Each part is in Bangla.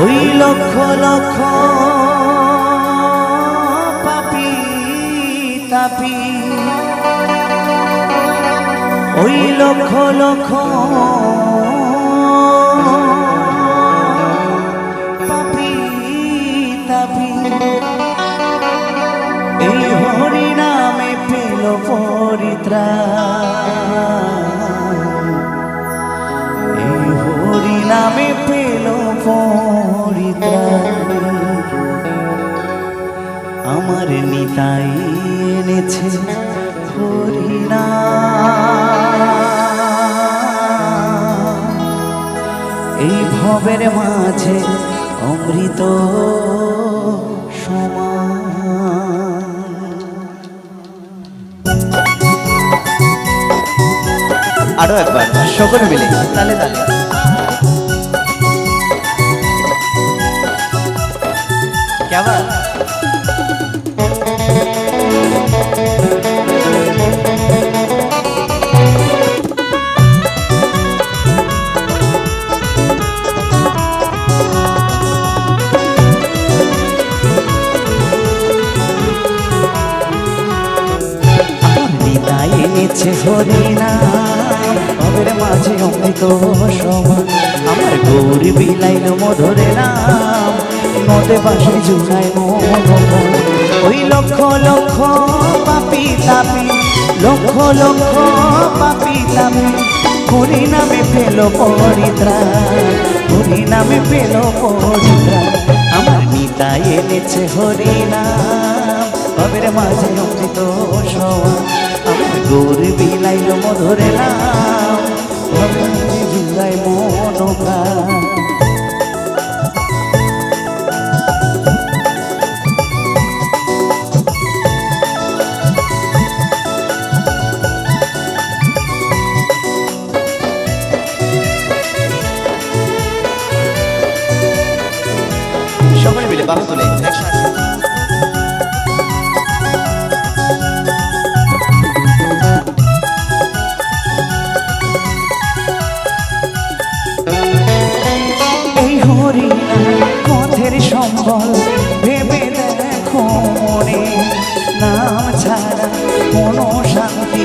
ওই লক্ষ লক্ষ পাপি তাপি। ওই লক্ষ লক্ষ পাপি তাপি। এই হরি নামে পেল পরিত্রাণ এই হরি নামে পেল আমার নিতাই এনেছে হরিনা। এই ভবের মাঝে অমৃত আরও একবার সকলে মিলে তালে তালে। এনেছে হরিনা ভবের মাঝে অমৃত সমান আমার গৌরী বিলাইল মধুরে নাম নদে পাশে জুড়াই ওই লক্ষ লক্ষ পাপি তাপি, লক্ষ লক্ষ পাপি তাপি হরি নামে পেল পরিত্রাণ হরি নামে পেল পরিত্রাণ। আমার নিতাই এনেছে হরিনাম কবের মাঝে অমৃত আমার গৌরী বিলাইল মধুরে নাম ভবের মাঝে জুড়াই মন প্রাণ মিলে বাহু তুলে একসাথে। নাম ছাড়া কোনো শান্তি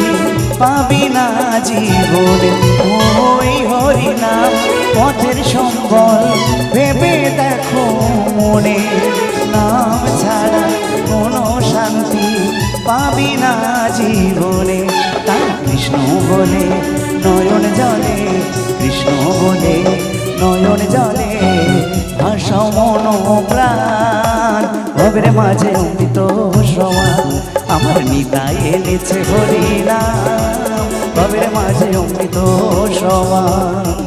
পাবি না জীবনে। ওই হরিণা পথের সম্বল। ভেবে দেখো মনে, নাম ছাড়া কোনো শান্তি পাবি না জীবনে। তাই কৃষ্ণ বলে, নয়ন জলে, কৃষ্ণ বলে, নয়ন জলে ভাষা মন প্রাণ ভবের মাঝে নিতাই এনেছে হরিনাম। ভবের মাঝে অমৃত সমান।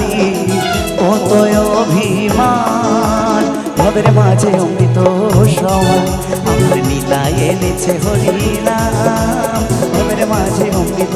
ভবের মাঝে অমৃত সময়। আমার নিতাই এনেছে হরিনাম। ভবের মাঝে অমৃত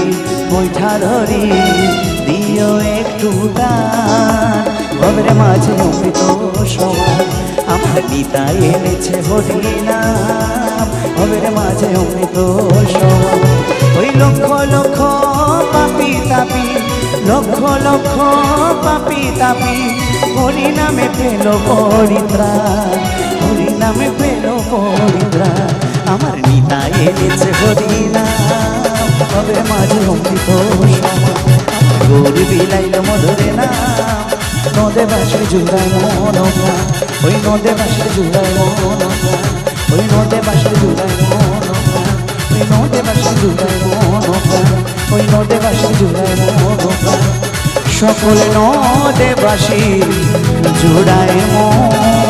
সমান ধরি, দিও একটু গান ভবের মাঝে অমৃত সমান আমার নিতাই এনেছে হরিনাম। ভবের মাঝে অমৃত সমান ওই লক্ষ লক্ষ পাপি তাপি, লক্ষ লক্ষ পাপি তাপি, হরিনামে পেল পরিত্রাণ। হরিনামে পেল পরিত্রাণ। আমার নিতাই এনেছে হরিনাম। হবে মাঝে অমৃত গৌরী বিলাইল মধুরে নাম নদে বাসে জুড়ায় মন। ওই নদে বাসে জুড়ায় মন। ওই নদে বাসে জুড়ায় মন। ওই নদে বাসে জুড়ায় মন ওই নদে বাসে জুড়ায় মন। সকল নদে বাসি জুড়ায় মন